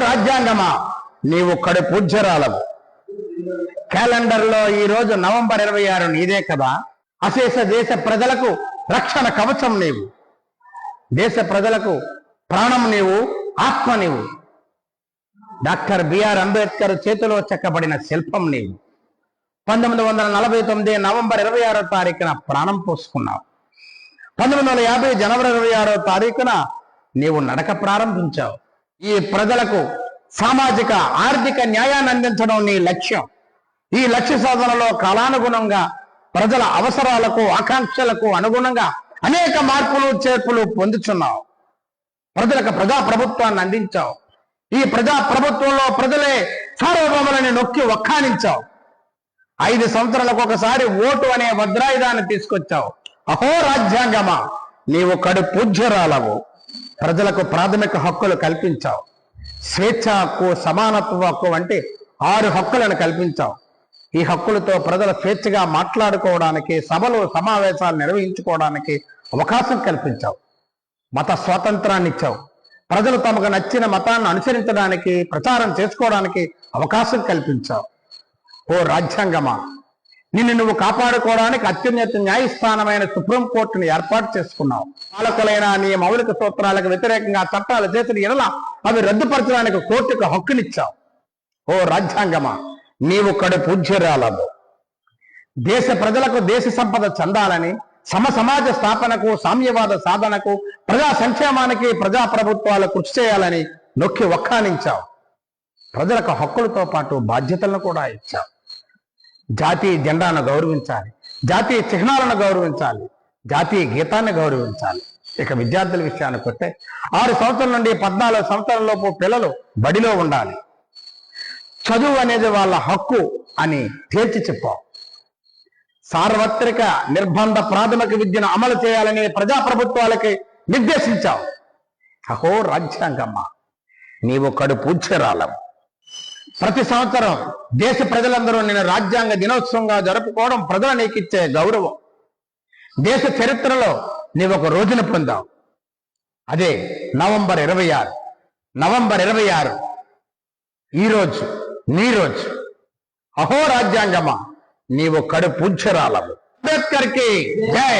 రాజ్యాంగమా? నీవు కడు పూజ్యరాలవు క్యాలెండర్లో ఈ రోజు నవంబర్ ఇరవై ఆరు నీదే కదా? అశేష దేశ ప్రజలకు రక్షణ కవచం నీవు. దేశ ప్రజలకు ప్రాణం నీవు ఆత్మ నీవు. డాక్టర్ బిఆర్ అంబేద్కర్ చేతిలో చెక్కబడిన శిల్పం నీవు. పంతొమ్మిది వందల నలభై తొమ్మిది నవంబర్ ఇరవై ఆరో తారీఖున ప్రాణం పోసుకున్నావు. పంతొమ్మిది వందల యాభై జనవరి ఇరవై ఆరో తారీఖున నీవు నడక ప్రారంభించావు. ఈ ప్రజలకు సామాజిక ఆర్థిక న్యాయాన్ని అందించడం నీ లక్ష్యం. ఈ లక్ష్య సాధనలో కాలానుగుణంగా ప్రజల అవసరాలకు ఆకాంక్షలకు అనుగుణంగా అనేక మార్పులు చేర్పులు పొందుచున్నావు. ప్రజలకు ప్రజా ప్రభుత్వాన్ని అందించావు. ఈ ప్రజా ప్రభుత్వంలో ప్రజలే సార్వభౌములని నొక్కి వక్కానించావు ఐదు సంవత్సరాలకు ఒకసారి ఓటు అనే వజ్రాయుధాన్ని తీసుకొచ్చావు. అహో రాజ్యాంగమా నీవు కడు పూజ్యరాలవు ప్రజలకు ప్రాథమిక హక్కులు కల్పించావు. స్వేచ్ఛ హక్కు సమానత్వ హక్కు వంటి ఆరు హక్కులను కల్పించావు. ఈ హక్కులతో ప్రజలు స్వేచ్ఛగా మాట్లాడుకోవడానికి సభలు సమావేశాలు నిర్వహించుకోవడానికి అవకాశం కల్పించావు. మత స్వాతంత్రాన్ని ఇచ్చావు. ప్రజలు తమకు నచ్చిన మతాన్ని అనుసరించడానికి ప్రచారం చేసుకోవడానికి అవకాశం కల్పించావు. ఓ రాజ్యాంగమా? నిన్ను నువ్వు కాపాడుకోవడానికి అత్యున్నత న్యాయస్థానమైన సుప్రీంకోర్టును ఏర్పాటు చేసుకున్నావు. పాలకులైన నీ మౌలిక సూత్రాలకు వ్యతిరేకంగా చట్టాలు చేసిన ఎడల అవి రద్దుపరచడానికి కోర్టుకు హక్కునిచ్చావు. ఓ రాజ్యాంగమా నీవు కడు పూజ్యరాలవు. దేశ ప్రజలకు దేశ సంపద చెందాలని సమ సమాజ స్థాపనకు సామ్యవాద సాధనకు ప్రజా సంక్షేమానికి ప్రజా ప్రభుత్వాలు కృషి చేయాలని నొక్కి ఒక్కానించావు ప్రజలకు హక్కులతో పాటు బాధ్యతలను కూడా ఇచ్చావు. జాతీయ జెండాను గౌరవించాలి జాతీయ చిహ్నాలను గౌరవించాలి జాతీయ గీతాన్ని గౌరవించాలి. ఇక విద్యార్థుల విషయానికి వస్తే ఆరు సంవత్సరాల నుండి పద్నాలుగు సంవత్సరాల లోపు పిల్లలు బడిలో ఉండాలి. చదువు అనేది వాళ్ళ హక్కు అని తేల్చి చెప్పాం. సార్వత్రిక నిర్బంధ ప్రాథమిక విద్యను అమలు చేయాలని ప్రజా ప్రభుత్వాలకి నిర్దేశించావు. అహో రాజ్యాంగమ్మ నీవు కడుపు చేరాలవు ప్రతి సంవత్సరం దేశ ప్రజలందరూ నేను రాజ్యాంగ దినోత్సవంగా జరుపుకోవడం ప్రజలు నీకిచ్చే గౌరవం. దేశ చరిత్రలో నీవు ఒక రోజున పొందావు. అదే నవంబర్ ఇరవై ఆరు. నవంబర్ ఇరవై ఆరు. ఈ రోజు నీ రోజు. అహో రాజ్యాంగమా నీవు కడు పూజ్యరాలవు అంబేద్కర్కి జై!